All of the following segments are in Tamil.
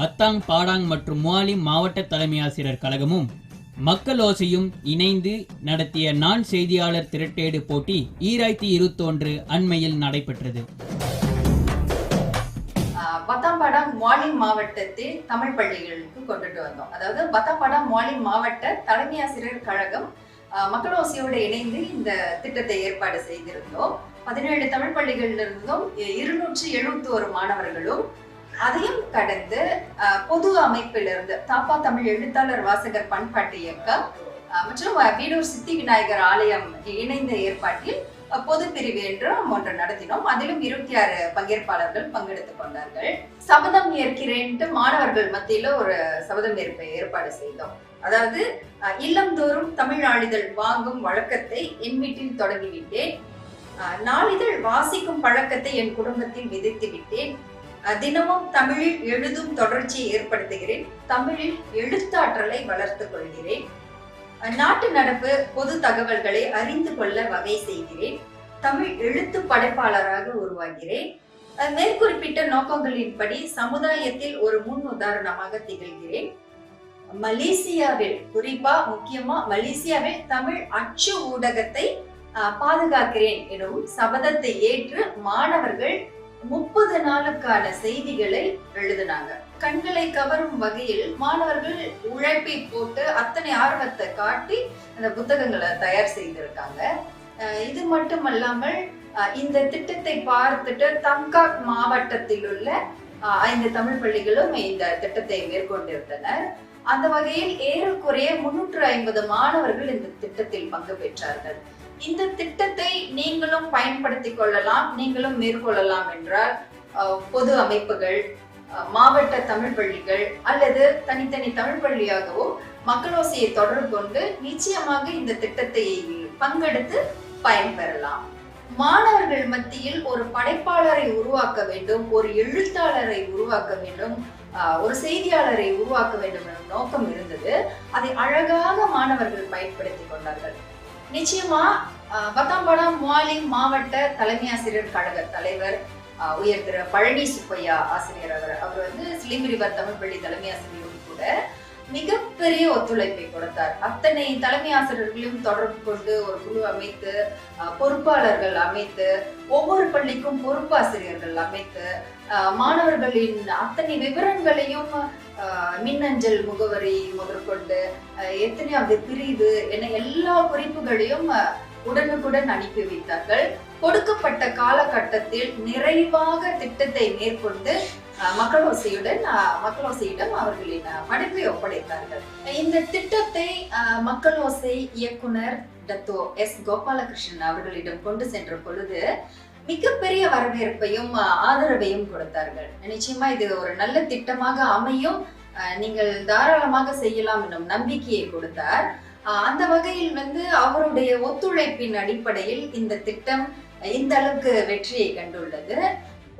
பத்தாங் பாடாங் மற்றும் முவாலிம் மாவட்ட தலைமை ஆசிரியர் கழகமும் மக்கள் ஓசையும் இணைந்து நடத்திய நான் செய்தியாளர் திரட்டேடு போட்டி ஈராயிரத்தி இருபத்தொன்று அண்மையில் நடைபெற்றது. பத்தாம்பாடா பத்தாம்பாடம் மாவட்டத்தில் தமிழ் பள்ளிகளுக்கு கொண்டுட்டு வந்தோம். அதாவது பத்தாம்பாடம் மாலிம் மாவட்ட தலைமை ஆசிரியர் கழகம் ஆஹ் மக்கள் ஓசையோடு இணைந்து இந்த திட்டத்தை ஏற்பாடு செய்திருந்தோம். பதினேழு தமிழ் பள்ளிகளில் இருந்தும் இருநூற்றி எழுபத்தி ஒரு மாணவர்களும் அதையும் கடந்து பொது அமைப்பிலிருந்து தாப்பா தமிழ் எழுத்தாளர் வாசகர் பண்பாட்டு இயக்கம் மற்றும் வீடூர் சித்தி விநாயகர் ஆலயம் இணைந்த ஏற்பாட்டில் பொது பிரிவு என்றும் ஒன்று நடத்தினோம். அதிலும் இருபத்தி ஆறு பங்கேற்பாளர்கள் பங்கெடுத்துக் கொண்டார்கள். சபதம் ஏற்கிறேன்ட்டு மாணவர்கள் மத்தியில ஒரு சபதம் ஏற்பை ஏற்பாடு செய்தோம். அதாவது இல்லந்தோறும் தமிழ் ஆளிதழ் வாங்கும் வழக்கத்தை என் வீட்டில் தொடங்கிவிட்டேன். நாளிதழ் வாசிக்கும் பழக்கத்தை என் குடும்பத்தில் விதைத்து விட்டேன். தினமும் தமிழில் எழுதும் தொடர்ச்சியை ஏற்படுத்துகிறேன். தமிழில் எழுத்தாற்றலை வளர்த்துக் கொள்கிறேன். நாட்டு நடப்பு பொது தகவல்களை அறிந்து கொள்ள வகை செய்கிறேன். தமிழ் எழுத்து படைப்பாளராக உருவாகிறேன். மேற்குறிப்பிட்ட நோக்கங்களின்படி சமுதாயத்தில் ஒரு முன் உதாரணமாக திகழ்கிறேன். மலேசியாவில் குறிப்பா முக்கியமா மலேசியாவில் தமிழ் அச்சு ஊடகத்தை அஹ், பாதுகாக்கிறேன் எனவும் சபதத்தை ஏற்று மாணவர்கள் முப்பது நாளுக்கான செய்திகளை எழுதினாங்க. கண்களை கவரும் வகையில் மாணவர்கள் உழைப்பை போட்டு அத்தனை ஆர்வத்தை காட்டி அந்த புத்தகங்களை தயார் செய்திருக்காங்க. அஹ் இது மட்டுமல்லாமல் இந்த திட்டத்தை பார்த்துட்டு தம்காக் மாவட்டத்தில் உள்ள அஹ், ஐந்து தமிழ் பள்ளிகளும் இந்த திட்டத்தை மேற்கொண்டிருந்தனர். அந்த வகையில் ஏறக்குறைய முன்னூற்று ஐம்பது மாணவர்கள் இந்த திட்டத்தில் பங்கு பெற்றார்கள். இந்த திட்டத்தை நீங்களும் பயன்படுத்திக் கொள்ளலாம் நீங்களும் மேற்கொள்ளலாம் என்றால் பொது அமைப்புகள் மாவட்ட தமிழ் பள்ளிகள் அல்லது தனித்தனி தமிழ் பள்ளியாகவோ மக்களோசையை தொடர்பு கொண்டு நிச்சயமாக இந்த திட்டத்தை பங்கெடுத்து பயன்பெறலாம். மாணவர்கள் மத்தியில் ஒரு படைப்பாளரை உருவாக்க வேண்டும் ஒரு எழுத்தாளரை உருவாக்க வேண்டும் ஒரு செய்தியாளரை உருவாக்க வேண்டும் என்ற நோக்கம் இருந்தது. அதை அழகாக மாணவர்கள் பயன்படுத்தி கொண்டார்கள். நிச்சயமா ஆஹ் மாலிங் மாவட்ட தலைமை ஆசிரியர் கழக தலைவர் உயர் திரு பழனி சுப்பையா ஆசிரியர் அவர். அவர் வந்து ஸ்லீமிரிவர் தமிழ் பள்ளி தலைமை ஆசிரியரும் கூட மிகப்பெரிய ஒத்துழைப்பை கொடுத்தார். அத்தனை தலைமை ஆசிரியர்களையும் தொடர்பு கொண்டு ஒரு குழு அமைத்து பொறுப்பாளர்கள் அமைத்து ஒவ்வொரு பள்ளிக்கும் பொறுப்பாசிரியர்கள் அமைத்து மாணவர்களின் அத்தனை விவரங்களையும் மின்னஞ்சல் முகவரி முதற்கொண்டு அஹ், எத்தனையாவது பிரிவு என எல்லா குறிப்புகளையும் உடனுக்குடன் அனுப்பி வைத்தார்கள். கொடுக்கப்பட்ட காலகட்டத்தில் நிறைவாக திட்டத்தை மேற்கொண்டு மக்களோசையுடன் மக்களோசையிடம் அவர்களின் அஹ், படைப்பை ஒப்படைத்தார்கள். இந்த திட்டத்தை மக்களோசை இயக்குனர் டத்தோ எஸ். கோபாலகிருஷ்ணன் அவர்களிடம் கொண்டு சென்ற பொழுது மிகப்பெரிய வரவேற்பையும் ஆதரவையும் கொடுத்தார்கள். நிச்சயமா இது ஒரு நல்ல திட்டமாக அமையும். நீங்கள் தாராளமாக செய்யலாம் என்னும் நம்பிக்கையை கொடுத்தார். அந்த வகையில் வந்து அவருடைய ஒத்துழைப்பின் அடிப்படையில் இந்த திட்டம் இந்த அளவுக்கு வெற்றியை கண்டுள்ளது.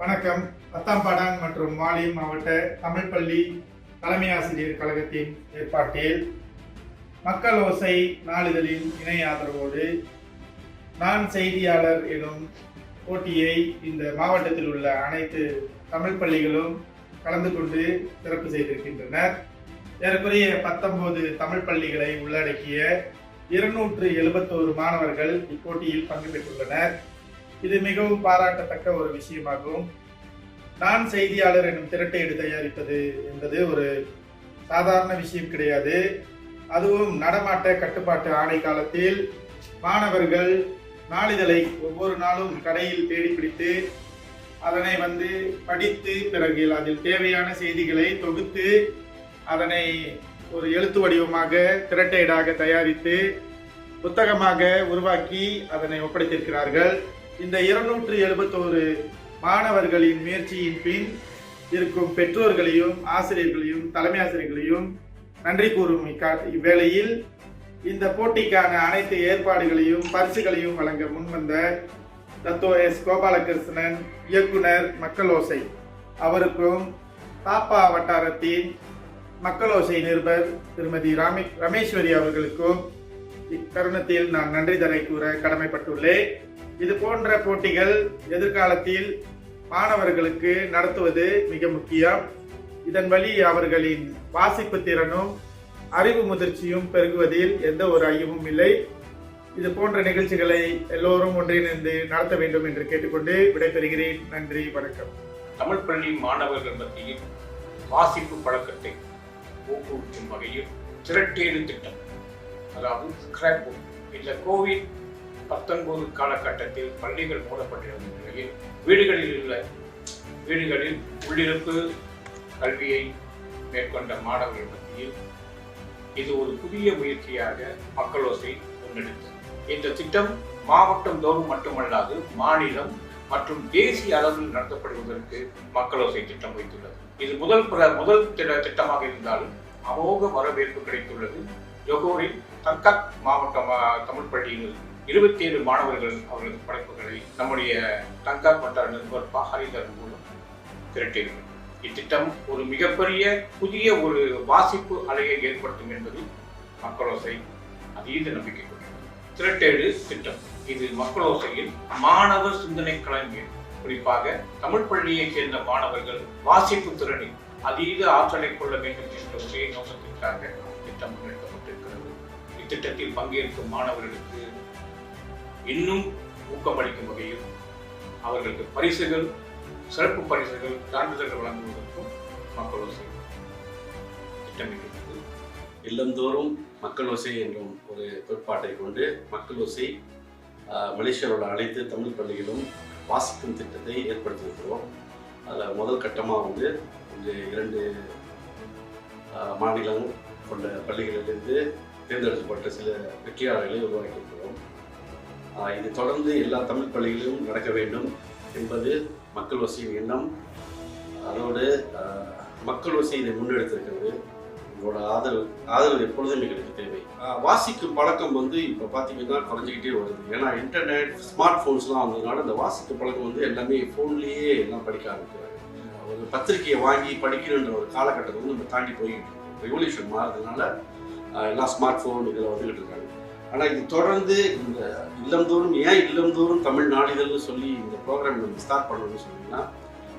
வணக்கம். பத்தாம்பாடாங் மற்றும் மாலி மாவட்ட தமிழ் பள்ளி தலைமை ஆசிரியர் கழகத்தின் ஏற்பாட்டில் மக்கள் ஓசை நாளிதழின் இணை ஆதரவோடு நான் செய்தியாளர் எனும் போட்டியை இந்த மாவட்டத்தில் உள்ள அனைத்து தமிழ் பள்ளிகளும் கலந்து கொண்டு சிறப்பு செய்திருக்கின்றனர். ஏறக்குறைய பத்தொன்பது தமிழ் பள்ளிகளை உள்ளடக்கிய இருநூற்று எழுபத்தோரு மாணவர்கள் இப்போட்டியில் பங்கு பெற்றுள்ளனர். இது மிகவும் பாராட்டத்தக்க ஒரு விஷயமாகும். நான் செய்தியாளர் எனும் திரட்டையீடு தயாரிப்பது என்பது ஒரு சாதாரண விஷயம் கிடையாது. அதுவும் நடமாட்ட கட்டுப்பாட்டு ஆணை காலத்தில் மாணவர்கள் நாளிதழை ஒவ்வொரு நாளும் கடையில் தேடி பிடித்து அதனை வந்து படித்து பிறகு அதில் தேவையான செய்திகளை தொகுத்து அதனை ஒரு எழுத்து வடிவமாக திரட்டைடாக தயாரித்து புத்தகமாக உருவாக்கி அதனை ஒப்படைத்திருக்கிறார்கள். இந்த இருநூற்று எழுபத்தோரு மாணவர்களின் முயற்சியின் பின் இருக்கும் பெற்றோர்களையும் ஆசிரியர்களையும் தலைமை ஆசிரியர்களையும் நன்றி கூறும் இக்கா- இவ்வேளையில் இந்த போட்டிக்கான அனைத்து ஏற்பாடுகளையும் பரிசுகளையும் வழங்க முன்வந்த தத்தோ எஸ் கோபாலகிருஷ்ணன் இயக்குனர் மக்களோசை. அவருக்கும் பாப்பா வட்டாரத்தின் மக்களோசை நிருபர் திருமதி ராமே ரமேஸ்வரி அவர்களுக்கும் இத்தருணத்தில் நான் நன்றி தரை கூற கடமைப்பட்டுள்ளேன். இது போன்ற போட்டிகள் எதிர்காலத்தில் மாணவர்களுக்கு நடத்துவது மிக முக்கியம். இதன் வழி அவர்களின் வாசிப்பு திறனும் அறிவு முதிர்ச்சியும் பெருகுவதில் எந்த ஒரு ஐயமும் இல்லை. இது போன்ற நிகழ்ச்சிகளை எல்லோரும் ஒன்றிணைந்து நடத்த வேண்டும் என்று கேட்டுக்கொண்டு விடைபெறுகிறேன். நன்றி வணக்கம். தமிழ் பள்ளி மாணவர்கள் மத்தியில் வாசிப்பு பழக்கத்தை ஊக்குவிக்கும் வகையில் திரட்டேடு திட்டம். அதாவது ஸ்கிராப் புக் இந்த கோவிட் பத்தொன்பது காலகட்டத்தில் பள்ளிகள் மூடப்பட்டிருந்த நிலையில் வீடுகளில் உள்ள வீடுகளில் உள்ளிருப்பு கல்வியை மேற்கொண்ட மாணவர்கள் மத்தியில் இது ஒரு புதிய முயற்சியாக மக்களோசை முன்னெடுத்தது. இந்த திட்டம் மாவட்டம் தோறும் மட்டுமல்லாது மாநிலம் மற்றும் தேசிய அளவில் நடத்தப்படுவதற்கு மக்களோசை திட்டம் வைத்துள்ளது. இது முதல் பிர- முதல் திட்ட- திட்டமாக இருந்தாலும் அமோக வரவேற்பு கிடைத்துள்ளது. ஜொகோரில் தங்கக் மாவட்ட தமிழ் பள்ளியில் இருபத்தி ஏழு மாணவர்கள் அவர்களது படைப்புகளை நம்முடைய தங்கக் வட்டார நிருபர் ஹரிதர் மூலம் திரட்டியிருக்கிறார். இத்திட்டம் ஒரு மிகப்பெரிய புதிய ஒரு வாசிப்பு அலையை ஏற்படுத்தும் என்பதில் மக்களோசை அதீத நம்பிக்கை கொண்டது திரட்டேடு திட்டம். இது மக்களோசையில் மாணவர் சிந்தனை கலைஞர் குறிப்பாக தமிழ் பள்ளியைச் சேர்ந்த மாணவர்கள் வாசிப்பு திறனில் அதீத ஆற்றலை கொள்ள வேண்டும் என்ற ஒரே நோக்கத்திற்காக திட்டம் முன்னெடுக்கப்பட்டிருக்கிறது இத்திட்டத்தில் பங்கேற்கும் மாணவர்களுக்கு இன்னும் ஊக்கமளிக்கும் வகையில் அவர்களுக்கு பரிசுகள் சிறப்பு பரிசுகள் சான்றிதழ்கள் வழங்குவதற்கும் மக்கள் ஓசை திட்டமிட்டுள்ளது இல்லந்தோறும் மக்களோசை என்றும் ஒரு கோட்பாட்டை கொண்டு மக்கள் ஓசை மலேசியாவோட அனைத்து தமிழ் பள்ளிகளும் வாசிக்கும் திட்டத்தை ஏற்படுத்தியிருக்கிறோம். அதில் முதல் கட்டமாக வந்து இந்த இரண்டு மாநிலம் கொண்ட பள்ளிகளிலிருந்து தேர்ந்தெடுக்கப்பட்ட சில வெற்றியாளர்களை உருவாக்கியிருக்கிறோம். இது தொடர்ந்து எல்லா தமிழ் பள்ளிகளிலும் நடக்க வேண்டும் என்பது மக்கள் வசியும் எண்ணம் அதோடு மக்கள் வசை இதை முன்னெடுத்திருக்கிறது. உங்களோட ஆதரவு ஆதரவு எப்பொழுதும் எங்களுக்கு தேவை. வாசிக்கும் பழக்கம் வந்து இப்போ பார்த்தீங்கன்னா குறைஞ்சிக்கிட்டே வருது. ஏன்னா இன்டர்நெட் ஸ்மார்ட் ஃபோன்ஸ்லாம் வந்ததுனால இந்த வாசிக்கும் பழக்கம் வந்து எல்லாமே ஃபோன்லேயே எல்லாம் படிக்க ஆரம்பிக்கிறாங்க. ஒரு பத்திரிக்கையை வாங்கி படிக்கணுன்ற ஒரு காலகட்டத்தை வந்து நம்ம தாண்டி போய்கிட்டு ரெவல்யூஷன் மாறதுனால எல்லாம் ஸ்மார்ட் ஃபோன் இதில் வந்துக்கிட்டு இருக்காங்க. ஆனால் இது தொடர்ந்து இந்த இல்லந்தோறும் ஏன் இல்லந்தோறும் தமிழ் நாளிதழ்னு சொல்லி இந்த ப்ரோக்ராம் நம்ம ஸ்டார்ட் பண்ணணும்னு சொன்னீங்கன்னா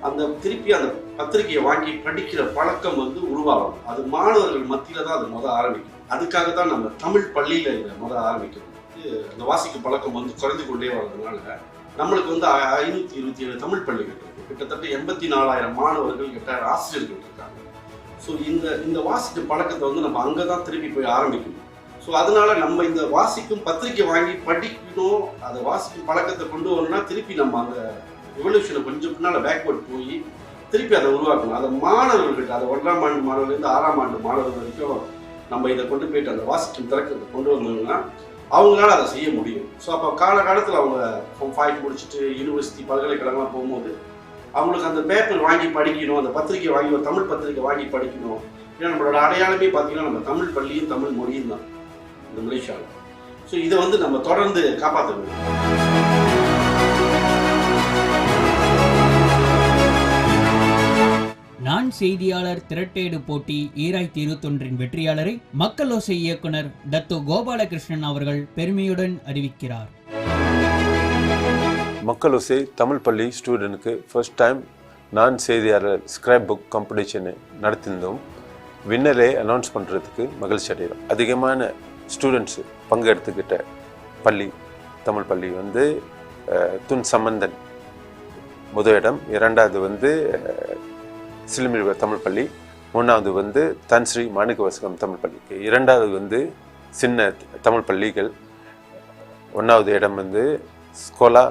அந்த திருப்பி அந்த பத்திரிக்கையை வாங்கி படிக்கிற பழக்கம் வந்து உருவாகும். அது மாணவர்கள் மத்தியில தான் அது முத ஆரம்பிக்கும். அதுக்காக தான் நம்ம தமிழ் பள்ளியில் இதை முத ஆரம்பிக்கிறோம். இது அந்த வாசிக்கும் பழக்கம் வந்து குறைந்து கொண்டே வர்றதுனால நம்மளுக்கு வந்து ஐநூற்றி இருபத்தி ஏழு தமிழ் பள்ளிகள் இருக்குது கிட்டத்தட்ட எண்பத்தி நாலாயிரம் மாணவர்கள் எட்டாயிரம் ஆசிரியர்கள் இருக்காங்க. ஸோ இந்த இந்த வாசிக்கும் பழக்கத்தை வந்து நம்ம அங்கே தான் திருப்பி போய் ஆரம்பிக்கணும். ஸோ அதனால நம்ம இந்த வாசிக்கும் பத்திரிக்கை வாங்கி படிக்கணும் அதை வாசிக்கும் பழக்கத்தை கொண்டு வரணும்னா திருப்பி நம்ம அந்த எவல்யூஷனை கொஞ்சம் பின்னால் பேக்வர்ட் போய் திருப்பி அதை உருவாக்கணும். அதை மாணவர்கள்கிட்ட அதை ஒன்றாம் ஆண்டு மாணவர்லேருந்து ஆறாம் ஆண்டு மாணவர்கள் வரைக்கும் நம்ம இதை கொண்டு போயிட்டு அந்த வாசிக்கும் திறக்கத்தை கொண்டு வரணும்னா அவங்களால அதை செய்ய முடியும். ஸோ அப்போ காலகாலத்தில் அவங்க ஃபார்ம் முடிச்சுட்டு யூனிவர்சிட்டி பல்கலைக்கழகம்லாம் போகும்போது அவங்களுக்கு அந்த பேப்பர் வாங்கி படிக்கணும் அந்த பத்திரிக்கை வாங்கி ஒரு தமிழ் பத்திரிக்கை வாங்கி படிக்கணும். ஏன்னா நம்மளோட அடையாளமே பார்த்தீங்கன்னா நம்ம தமிழ் பள்ளியும் தமிழ் மொழியும் தான். இந்த மலேசியாவில். ஸோ இதை வந்து நம்ம தொடர்ந்து காப்பாற்ற வேண்டும் நான் செய்தியாளர் திரட்டேடு போட்டி ஈராயிரத்தி இருபத்தொன்றின் வெற்றியாளரை மக்களோசை இயக்குனர் டத்தோ கோபாலகிருஷ்ணன் அவர்கள் பெருமையுடன் அறிவிக்கிறார். மக்களோசை தமிழ் பள்ளி ஸ்டூடெண்ட்க்கு ஃபர்ஸ்ட் டைம் நான் செய்தியாளர் ஸ்கிராப் புக் காம்படிஷனை நடத்தியிருந்தோம் வின்னரை அனௌன்ஸ் பண்ணுறதுக்கு மகிழ்ச்சி அடைகிறோம். அதிகமான ஸ்டூடெண்ட்ஸ் பங்கெடுத்துக்கிட்ட பள்ளி தமிழ் பள்ளி வந்து துன் சம்பந்தன் முதல் இடம் இரண்டாவது வந்து சிலுமிழ சிலுமிழ்வ தமிழ் பள்ளி மூணாவது வந்து தன்ஸ்ரீ மாணிக்கவாசகம் தமிழ் பள்ளி. இரண்டாவது வந்து சின்ன தமிழ் பள்ளிகள் ஒன்றாவது இடம் வந்து ஸ்கோலா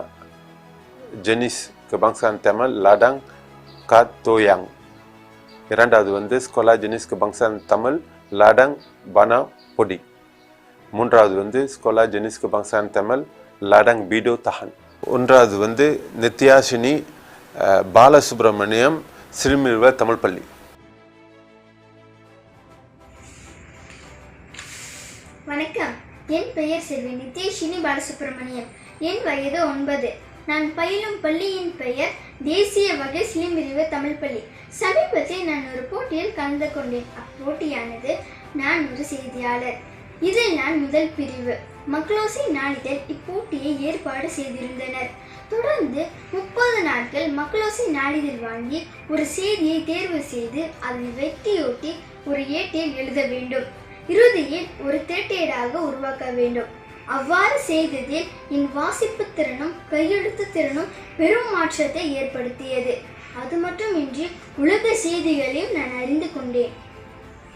ஜெனிஸ் கபாங்சான் தமிழ் லாடாங் காத்தோயாங். இரண்டாவது வந்து ஸ்கோலா ஜெனிஸ் கபாங்சான் தமிழ் லாடாங் பனா பொடி. மூன்றாவது வந்து ஸ்கோலா ஜெனிஸ்கு பங்சான் தமிழ் லடங் பீடோ தஹன். ஒன்றாவது வந்து நித்யாசினி பாலசுப்ரமணியம் சிறுமிழ்வ தமிழ் பள்ளி வணக்கம். என் பெயர் செல்வி நித்யஷினி பாலசுப்ரமணியம். என் வயது ஒன்பது. நான் பயிலும் பள்ளியின் பெயர் தேசிய வகை சிலிம்பிரிவு தமிழ் பள்ளி சமீபத்தில் நான் ஒரு போட்டியில் கலந்து கொண்டேன். அப்போட்டியானது நான் ஒரு செய்தியாளர். இதில் நான் முதல் பிரிவு. மக்களோசை நாளிதழ் இப்போட்டியை ஏற்பாடு செய்திருந்தனர். தொடர்ந்து முப்பது நாட்கள் மக்களோசை நாளிதழ் வாங்கி ஒரு செய்தியை தேர்வு செய்து அதை வெட்டியொட்டி ஒரு ஏட்டில் எழுத வேண்டும். இறுதியில் ஒரு திரட்டேடாக உருவாக்க வேண்டும். அவ்வாறு செய்ததில் என் வாசிப்பு திறனும் கையெழுத்து திறனும் பெரும் மாற்றத்தை ஏற்படுத்தியது. அது மட்டுமின்றி உலக செய்திகளையும் நான் அறிந்து கொண்டேன்.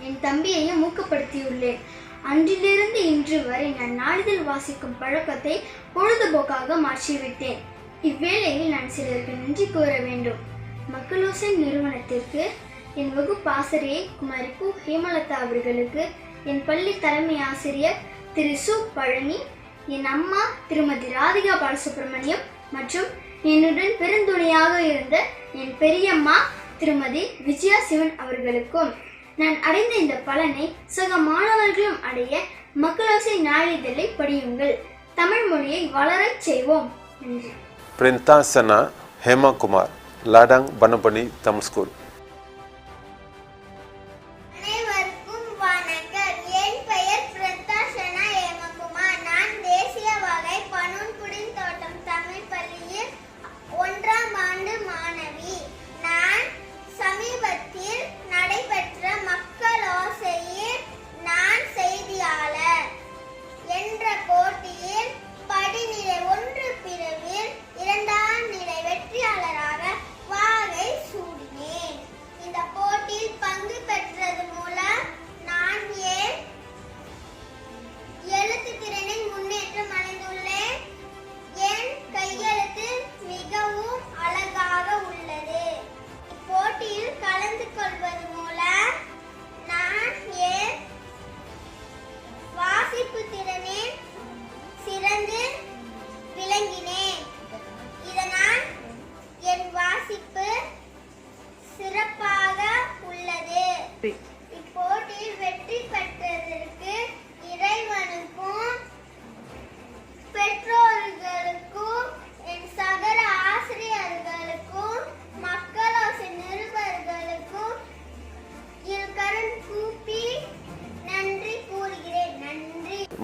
என் தம்பியையும் ஊக்கப்படுத்தியுள்ளேன். அன்றிலிருந்து இன்று வரை நான் நாளிதழ் வாசிக்கும் பழக்கத்தை பொழுதுபோக்காக மாற்றிவிட்டேன். இவ்வேளையில் நான் சிலருக்கு நன்றி கூற வேண்டும். மக்களோசன் நிறுவனத்திற்கு என் வகுப்பு ஆசிரியை குமாரி கு ஹேமலதா அவர்களுக்கு என் பள்ளி தலைமை ஆசிரியர் திரு. சு. பழனி என் அம்மா திருமதி ராதிகா பாலசுப்ரமணியம் மற்றும் என்னுடன் பெருந்துணையாக இருந்த என் பெரியம்மா திருமதி விஜயா சிவன் அவர்களுக்கும் நான் அடைந்த இந்த பலனை சக மாணவர்களும் அடைய மக்களோசை நாளிதழை படியுங்கள். தமிழ் மொழியை வளரச் செய்வோம். நன்றி. Printa Sana Hema Kumar Ladang Banapani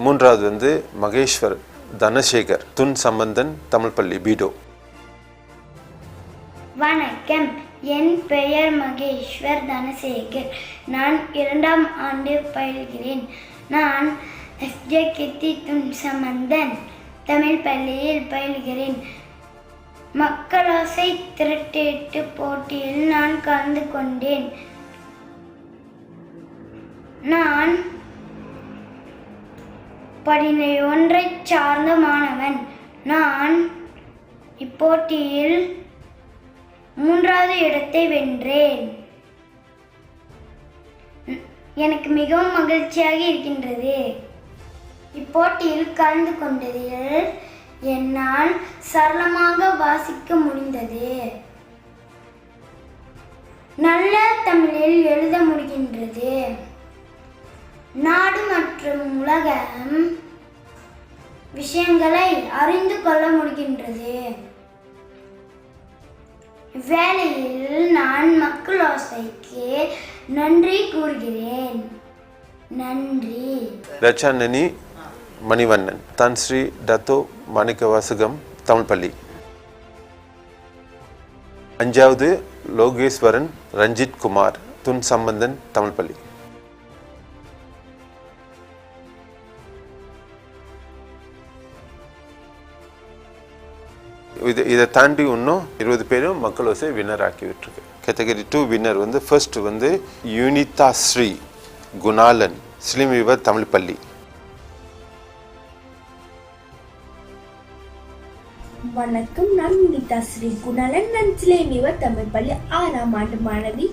மூன்றாவது வந்து மகேஸ்வர் தனசேகர் துன் சம்பந்தன் தமிழ் பள்ளி பீடோ. வணக்கம். என் பெயர் மகேஸ்வர் தனசேகர். நான் இரண்டாம் ஆண்டு பயில்கிறேன். நான் எஸ்ஜே கித்தி துன் சம்பந்தன் தமிழ் பள்ளியில் பயில்கிறேன். மக்களாசை திரட்டேட்டு போட்டியில் நான் கலந்து கொண்டேன். நான் படினை ஒன்றை சார்ந்த மாணவன். நான் இப்போட்டியில் மூன்றாவது இடத்தை வென்றேன். எனக்கு மிகவும் மகிழ்ச்சியாக இருக்கின்றது. இப்போட்டியில் கலந்து கொண்டதில் என்னால் சரளமாக வாசிக்க முடிந்தது. நல்ல தமிழில் எழுத முடிகின்றது. நாடு மற்றும் உலகம் விஷயங்களை அறிந்து கொள்ள முடிகின்றது. வேளையில் நான் மக்கள் ஆசைக்கு நன்றி கூறுகிறேன். நன்றி. ரச்சானனி மணிவண்ணன் தன் ஸ்ரீ டத்தோ மாணிக்கவாசகம் தமிழ் பள்ளி அஞ்சாவது லோகேஸ்வரன் ரஞ்சித் குமார் துன் சம்பந்தன் தமிழ் பள்ளி இது இதை தாண்டி இன்னும் இருபது பேரும் மக்கள் வசை வின்னர் ஆக்கி விட்டுருக்கு. கேட்டகரி டூ வின்னர் வந்து ஃபர்ஸ்ட் வந்து யூனிதா ஸ்ரீ குணாலன் ஸ்லிமிவர் தமிழ் பள்ளி வணக்கம் நான் வினிதா ஸ்ரீ குணாலன் நான் சிலேமிவர் தமிழ் பள்ளி ஆறாம் ஆண்டு மாணவி.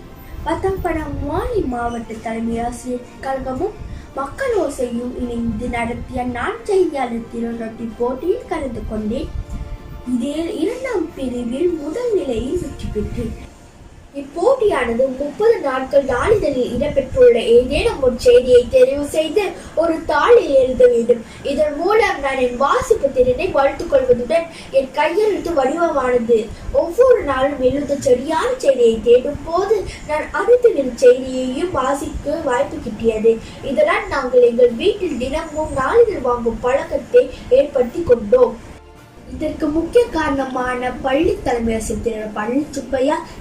பத்தம்படம் வாலி மாவட்ட தலைமை ஆசிரியர் கழகமும் மக்கள் ஓசையும் இணைந்து நடத்திய நான் செய்தியாளர் திருநொட்டி போட்டியில் கலந்து கொண்டேன். இதில் இரண்டாம் பிரிவில் முதல் நிலையில் வெற்றி பெற்று. இப்போட்டியானது முப்பது நாட்கள் நாளிதழில் இடம்பெற்றுள்ள ஏதேனும் ஒரு செய்தியை தெரிவு செய்து ஒரு தாளில் எழுத வேண்டும். இதன் மூலம் நான் என் வாசிப்பு திறனை வளர்த்துக் கொள்வதுடன் என் கையெழுத்து வடிவமானது. ஒவ்வொரு நாளும் எழுத சரியான செய்தியை தேடும் போது நான் அடுத்த நிலை செய்தியையும் வாசிக்க வாய்ப்பு கிட்டியது. இதனால் நாங்கள் எங்கள் வீட்டில் தினமும் நாளிதழ் வாங்கும் பழக்கத்தை ஏற்படுத்தி கொண்டோம். இதற்கு முக்கிய காரணமான பள்ளி தலைமை ஆசிரியர் பள்ளி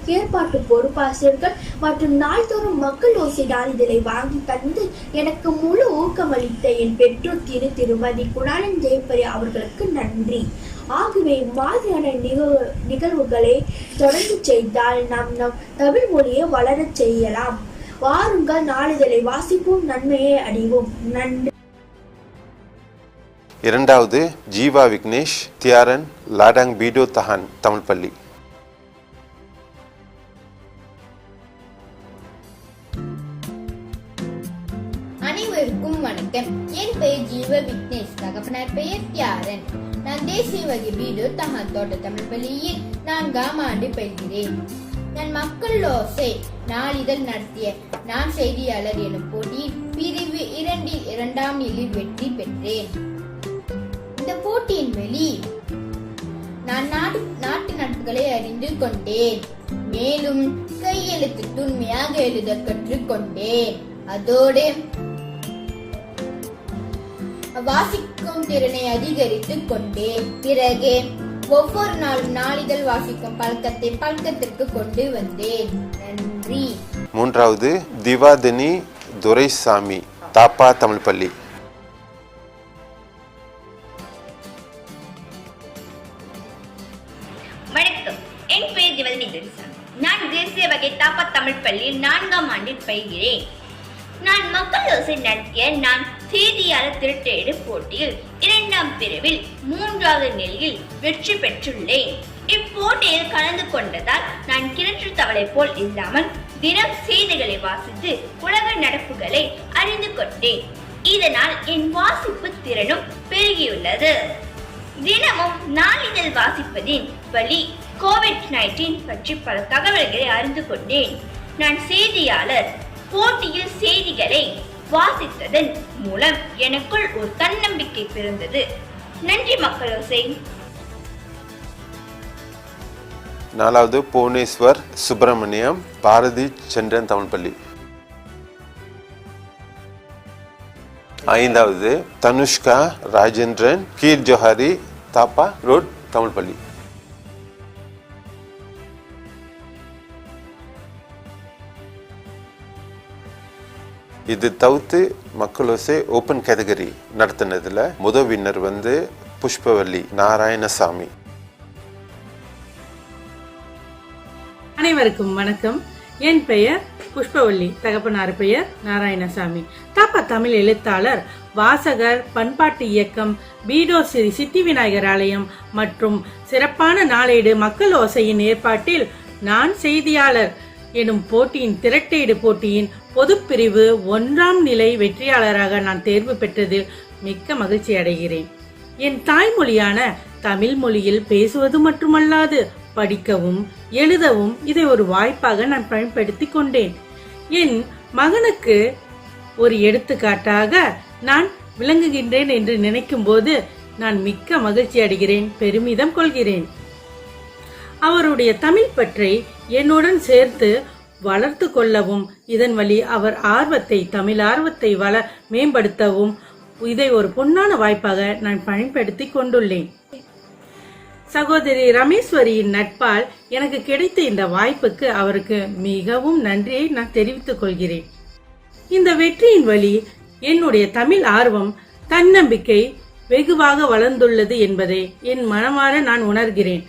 ஏற்பாட்டு பொறுப்பாசிரியர்கள் மற்றும் நாள்தோறும் மக்கள் ஓசை இதனை வாங்கி தந்து எனக்கு முழு ஊக்கமளித்த என் பெற்றோர் திரு திருமதி குணாலன் ஜெயப்பரி அவர்களுக்கு நன்றி. ஆகவே மாதிரியான நிகழ்வு நிகழ்வுகளை தொடர்ந்து செய்தால் நாம் நம் தமிழ் மொழியை வளரச் செய்யலாம். வாருங்கள் நாளிதழை வாசிப்போம் நன்மையை அடைவோம். நன்றி. இரண்டாவது ஜீவா விக்னேஷ் தியாரன் லாடாங் பீடோ தஹான் தமிழ் பள்ளி அனைவருக்கும் வணக்கம். என் பெயர் ஜீவ விக்னேஷ். தகப்பனார் பெயர் தியாரன். நான் தேசிய வகை வீடு தகன் தோட்ட தமிழ் பள்ளியில் நான்காம் ஆண்டு பெறுகிறேன் நான் மக்கள் ஓசை நாளிதழ் நடத்திய நான் செய்தியாளர் எனும் போட்டியில் பிரிவு இரண்டில் இரண்டாம் நிலையில் வெற்றி பெற்றேன். போட்டியின் வெளி. நான் நாடு நாட்டு நட்புகளை அறிந்து கொண்டேன். மேலும் கையெழுத்து தூய்மையாக எழுத கற்றுக்கொண்டேன். அதோடு வாசிக்கும் திறனை அதிகரித்துக் கொண்டேன். பிறகு ஒவ்வொரு நாளும் நாளிதழ் வாசிக்கும் பழக்கத்தை பழக்கத்திற்கு கொண்டு வந்தேன். நன்றி. மூன்றாவது திவாதினி துரைசாமி தாப்பா தமிழ் பள்ளி திருட்டேடு போட்டியில் இரண்டாம் பிரிவில் மூன்றாவது நிலையில் வெற்றி பெற்றுள்ளேன். இப்போட்டியில் கலந்து கொண்டதால் நான் கிணற்று தவளை போல் இல்லாமல் தினம் செய்திகளை வாசித்து உலக நடப்புகளை அறிந்து கொண்டேன். இதனால் என் வாசிப்பு திறனும் பெருகியுள்ளது. தினமும் நாளிதழ் வாசிப்பதின் வழி கோவிட் நைன்டீன் பற்றி பல தகவல்களை அறிந்து கொண்டேன். நான் செய்தியாளர் போட்டியில் செய்திகளை வாசித்ததன் மூலம் எனக்குள் ஒரு தன்னம்பிக்கை பிறந்தது. நன்றி மக்களோசை. நாலாவது புவனேஸ்வர் சுப்பிரமணியம் பாரதி சந்திரன் தமிழ் பள்ளி ஐந்தாவது Dhanushka Rajendran Kir Johari Tapah road Tamil பள்ளி இது தவிர்த்து மக்களோசை ஓப்பன் கேட்டகரி நடத்தினதுல முதல் வின்னர் வந்து புஷ்பவல்லி நாராயணசாமி. அனைவருக்கும் வணக்கம். என் பெயர் புஷ்பவல்லி தகப்பனார் பெயர் நாராயணசாமி. தாப்பா தமிழ் எழுத்தாளர் வாசகர் பண்பாட்டு இயக்கம் பீடோ ஸ்ரீ சித்தி விநாயகர் ஆலயம் மற்றும் சிறப்பான நாளேடு மக்கள் ஓசையின் ஏற்பாட்டில் நான் செய்தியாளர் எனும் போட்டியின் திரட்டையிடு போட்டியின் பொதுப்பிரிவு ஒன்றாம் நிலை வெற்றியாளராக நான் தேர்வு பெற்றதில் மிக்க மகிழ்ச்சி அடைகிறேன். என் தாய்மொழியான தமிழ் மொழியில் பேசுவது மட்டுமல்லாது படிக்கவும் எழுதவும் இதை ஒரு வாய்ப்பாக நான் பயன்படுத்தி கொண்டேன். என் மகனுக்கு ஒரு எடுத்துக்காட்டாக நான் விளங்குகின்றேன் என்று நினைக்கும் போது நான் மிக்க மகிழ்ச்சி அடைகிறேன் பெருமிதம் கொள்கிறேன். அவருடைய தமிழ் பற்றி என்னுடன் சேர்த்து வளர்த்து கொள்ளவும். இதன் வழி அவர் ஆர்வத்தை தமிழ் ஆர்வத்தை வள மேம்படுத்தவும். இதை ஒரு பொன்னான வாய்ப்பாக நான் பயன்படுத்தி கொண்டுள்ளேன். சகோதரி ரமேஸ்வரியின் நட்பால் எனக்கு கிடைத்த இந்த வாய்ப்புக்கு அவருக்கு மிகவும் நன்றியை நான் தெரிவித்துக் கொள்கிறேன். இந்த வெற்றியின் வழி என்னுடைய தமிழ் ஆர்வம் தன்னம்பிக்கை வெகுவாக வளர்ந்துள்ளது என்பதை என் மனமாற நான் உணர்கிறேன்.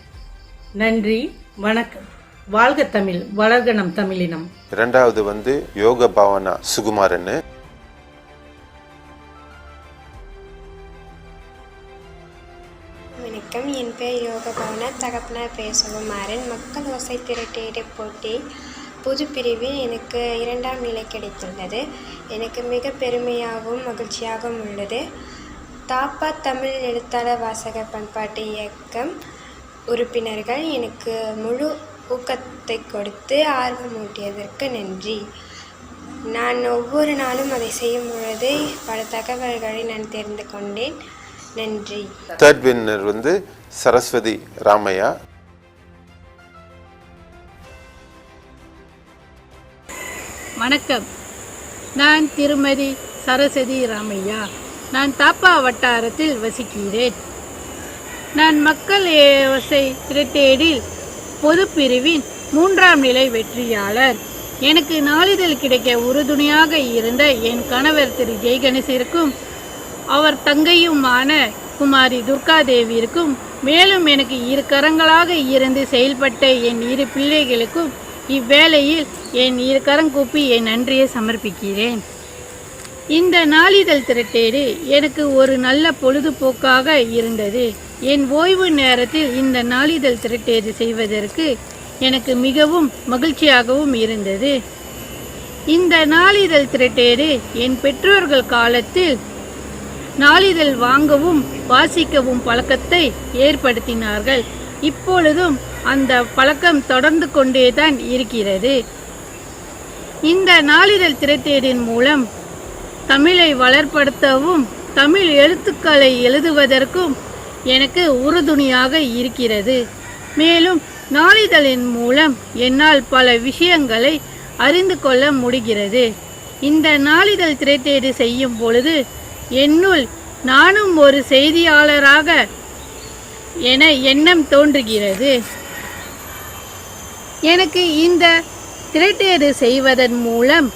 நன்றி வணக்கம். வாழ்க தமிழ் வளர்க நம் தமிழினம். இரண்டாவது வந்து யோக பவனா சுகுமாரன் வணக்கம் என் பெயர் யோக பவனா தகப்பனார் பெயர் சுகுமாரன். மக்கள் ஓசை திரட்டேடு போட்டி. பொது பிரிவில் எனக்கு இரண்டாம் நிலை கிடைத்துள்ளது. எனக்கு மிக பெருமையாகவும் மகிழ்ச்சியாகவும் உள்ளது. தாப்பா தமிழ் எழுத்தாளர் வாசகர் பண்பாட்டு இயக்கம் உறுப்பினர்கள் எனக்கு முழு ஊக்கத்தை கொடுத்து ஆர்வமூட்டியதற்கு நன்றி. நான் ஒவ்வொரு நாளும் அதை செய்யும் பொழுது பல தகவல்களை நான் தெரிந்து கொண்டேன். நன்றி. தேர்ட் வின்னர் வந்து சரஸ்வதி ராமையா. வணக்கம். நான் திருமதி சரஸ்வதி ராமையா. நான் தாப்பா வட்டாரத்தில் வசிக்கிறேன் நான் மக்கள் ஓசை பொதுப்பிரிவின் மூன்றாம் நிலை வெற்றியாளர். எனக்கு நாளிதழ் கிடைக்க உறுதுணையாக இருந்த என் கணவர் திரு ஜெய்கணேசிற்கும் அவர் தங்கையுமான குமாரி துர்காதேவிற்கும் மேலும் எனக்கு இரு கரங்களாக இருந்து செயல்பட்ட என் இரு பிள்ளைகளுக்கும் இவ்வேளையில் என் இரு கரங்கூப்பி என் நன்றியை சமர்ப்பிக்கிறேன். இந்த நாளிதழ் திரட்டேடு எனக்கு ஒரு நல்ல பொழுதுபோக்காக இருந்தது. என் ஓய்வு நேரத்தில் இந்த நாளிதழ் திரட்டேடு செய்வதற்கு எனக்கு மிகவும் மகிழ்ச்சியாகவும் இருந்தது. இந்த நாளிதழ் திரட்டேடு என் பெற்றோர்கள் காலத்தில் நாளிதழ் வாங்கவும் வாசிக்கவும் பழக்கத்தை ஏற்படுத்தினார்கள். இப்பொழுதும் அந்த பழக்கம் தொடர்ந்து கொண்டேதான் இருக்கிறது. இந்த நாளிதழ் திரட்டேடின் மூலம் தமிழை வளர்ப்படுத்தவும் தமிழ் எழுத்துக்களை எழுதுவதற்கும் எனக்கு உறுதுணையாக இருக்கிறது. மேலும் நாளிதழின் மூலம் என்னால் பல விஷயங்களை அறிந்து கொள்ள முடிகிறது. இந்த நாளிதழ் திரைத்தேடு செய்யும் பொழுது என்னுள் நானும் ஒரு செய்தியாளராக என எண்ணம் தோன்றுகிறது. எனக்கு இந்த திரைட்டேடு செய்வதன் மூலம்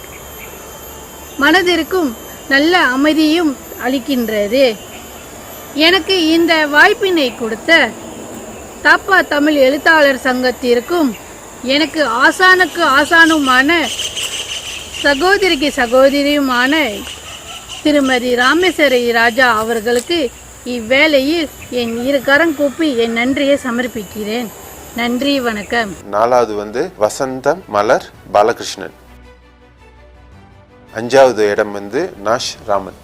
மனதிற்கும் நல்ல அமைதியும் அளிக்கின்றது. எனக்கு இந்த வாய்ப்பினை கொடுத்த தாப்பா தமிழ் எழுத்தாளர் சங்கத்திற்கும் எனக்கு ஆசானுக்கு ஆசானுமான சகோதரிக்கு சகோதரியுமான திருமதி ராமேஸ்வரி ராஜா அவர்களுக்கு இவ்வேளையில் என் இரு கரம் கூப்பி என் நன்றியை சமர்ப்பிக்கிறேன். நன்றி வணக்கம். நாலாவது வந்து வசந்தம் மலர் பாலகிருஷ்ணன். அஞ்சாவது இடம் வந்து நாஷ் ராமன்.